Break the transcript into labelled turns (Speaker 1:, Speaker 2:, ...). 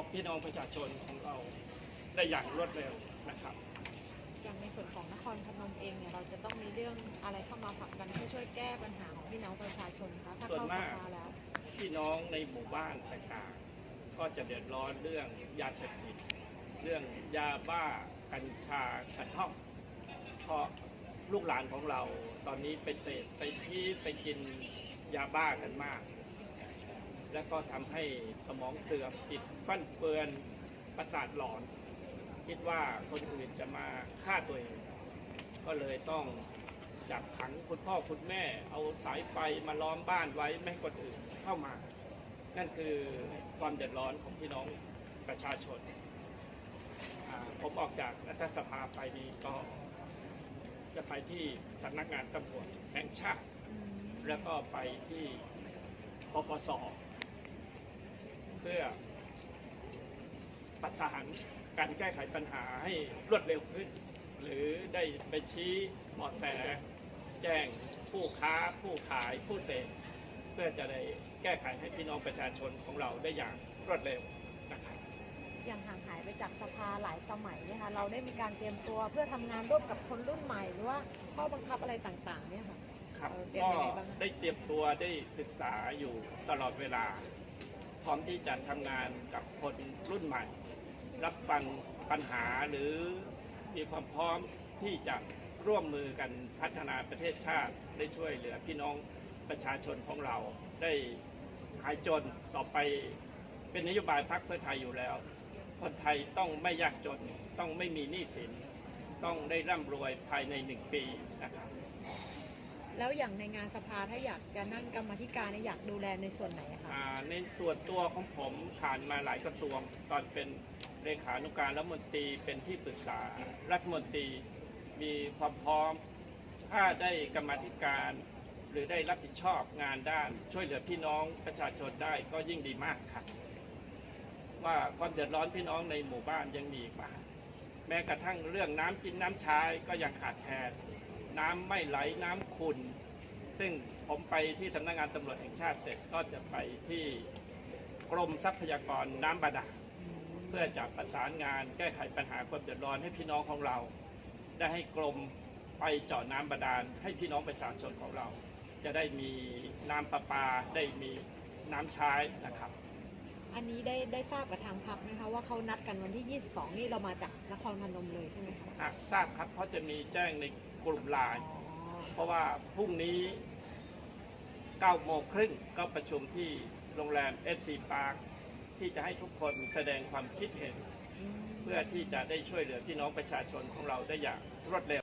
Speaker 1: บอกพี่น้องประชาชนของเราได้อย่างรวดเร็วนะครับ
Speaker 2: อย่างในส่วนของนครพนมเองเนี่ยเราจะต้องมีเรื่องอะไรเข้ามาผลักดันเพื่อช่วยแก้ปัญหาของพี่น้องประชาชนคะถ้า
Speaker 1: ส่วน
Speaker 2: เข้าส
Speaker 1: มาก
Speaker 2: ภาแล้ว
Speaker 1: พี่น้องในหมู่บ้านต่างๆ ก็จะเดือดร้อนเรื่องยาเสพติดเรื่องยาบ้ากัญชากระท่อมเพราะลูกหลานของเราตอนนี้ไปเสพไปที่ไปกินยาบ้ากันมาก แล้วก็ทำให้สมองเสื่อมจิตฟั่นเฟือนประสาทหลอน คิดว่าคนอื่นจะมาฆ่าตัวเอง ก็เลยต้องจับขังคุณพ่อคุณแม่ เอาสายไฟมาล้อมบ้านไว้ไม่ให้คนอื่นเข้ามา นั่นคือความเดือดร้อนของพี่น้องประชาชนผมออกจากรัฐสภาไปนี้ก็จะไปที่สำนักงานตำรวจแห่งชาติ แล้วก็ไปที่ปปส เพื่อประสานการแก้ไขปัญหาให้รวดเร็วขึ้น หรือได้ไปชี้เบาะแส แจ้งผู้ค้าผู้ขายผู้เสพเพื่อจะได้แก้ไขให้พี่น้องประชาชนของเราได้อย่างรวดเร็วนะครับ
Speaker 2: อย่างห่างหายไปจากสภาหลายสมัยเนี่ยค่ะเราได้มีการเตรียมตัวเพื่อทำงานร่วมกับคนรุ่นใหม่หรือว่าข้อบังคับอะไรต่างๆเนี่ยค่ะ
Speaker 1: ครับ
Speaker 2: เออเตรียม
Speaker 1: ก็
Speaker 2: ยังไงบ้างคะ
Speaker 1: ได้เตรียมตัวได้ศึกษาอยู่ตลอดเวลา พร้อมที่จะทำงานกับคนรุ่นใหม่ รับฟังปัญหาหรือมีความพร้อมที่จะร่วมมือกันพัฒนาประเทศชาติได้ช่วยเหลือพี่น้องประชาชนของเราได้หายจนต่อไปเป็นนโยบายพรรคเพื่อไทยอยู่แล้ว คนไทยต้องไม่ยากจนต้องไม่มีหนี้สิน ต้องได้ร่ำรวยภายในหนึ่งปีนะครับ
Speaker 2: แล้วอย่างในงานสภาถ้าอยากจะนั่งกรรมธิการเนี่ยอยากดูแลในส่วนไหนคะ
Speaker 1: อ่าในส่วนตัวของผมผ่านมาหลายกระทรวง ตอนเป็นเลขานุการรัฐมนตรีเป็นที่ปรึกษารัฐมนตรีมีความพร้อมถ้าได้กรรมธิการ หรือได้รับผิดชอบงานด้าน ช่วยเหลือพี่น้องประชาชนได้ก็ยิ่งดีมากครับว่าความเดือดร้อนพี่น้องในหมู่บ้านยังมีมากแม้กระทั่งเรื่องน้ำกินน้ำใช้ก็ยังขาดแคลน น้ำไม่ไหลน้ำขุ่นซึ่งผมไปที่สำนักงานตำรวจแห่งชาติเสร็จก็จะไปที่กรมทรัพยากรน้ำบาดาลเพื่อจะประสานงานแก้ไขปัญหาความเดือดร้อนให้พี่น้องของเรา ได้ให้กรมไปเจาะน้ำบาดาลให้พี่น้องประชาชนของเรา จะได้มีน้ำประปาได้มีน้ำใช้นะครับ
Speaker 2: อันนี้ได้ได้ทราบกับทางพักไหมคะว่าเขานัดกันวันที่ 22 นี่เรามาจากนครพนมเลยใช่ไหมคะ
Speaker 1: หากทราบครับเพราะจะมีแจ้งในกลุ่มไลน์
Speaker 2: อ๋อ
Speaker 1: เพราะว่าพรุ่งนี้9โมงครึ่งก็ประชุมที่โรงแรม SC Park ที่จะให้ทุกคนแสดงความคิดเห็น
Speaker 2: อืม
Speaker 1: เพื่อที่จะได้ช่วยเหลือพี่น้องประชาชนของเราได้อย่างรวดเร็ว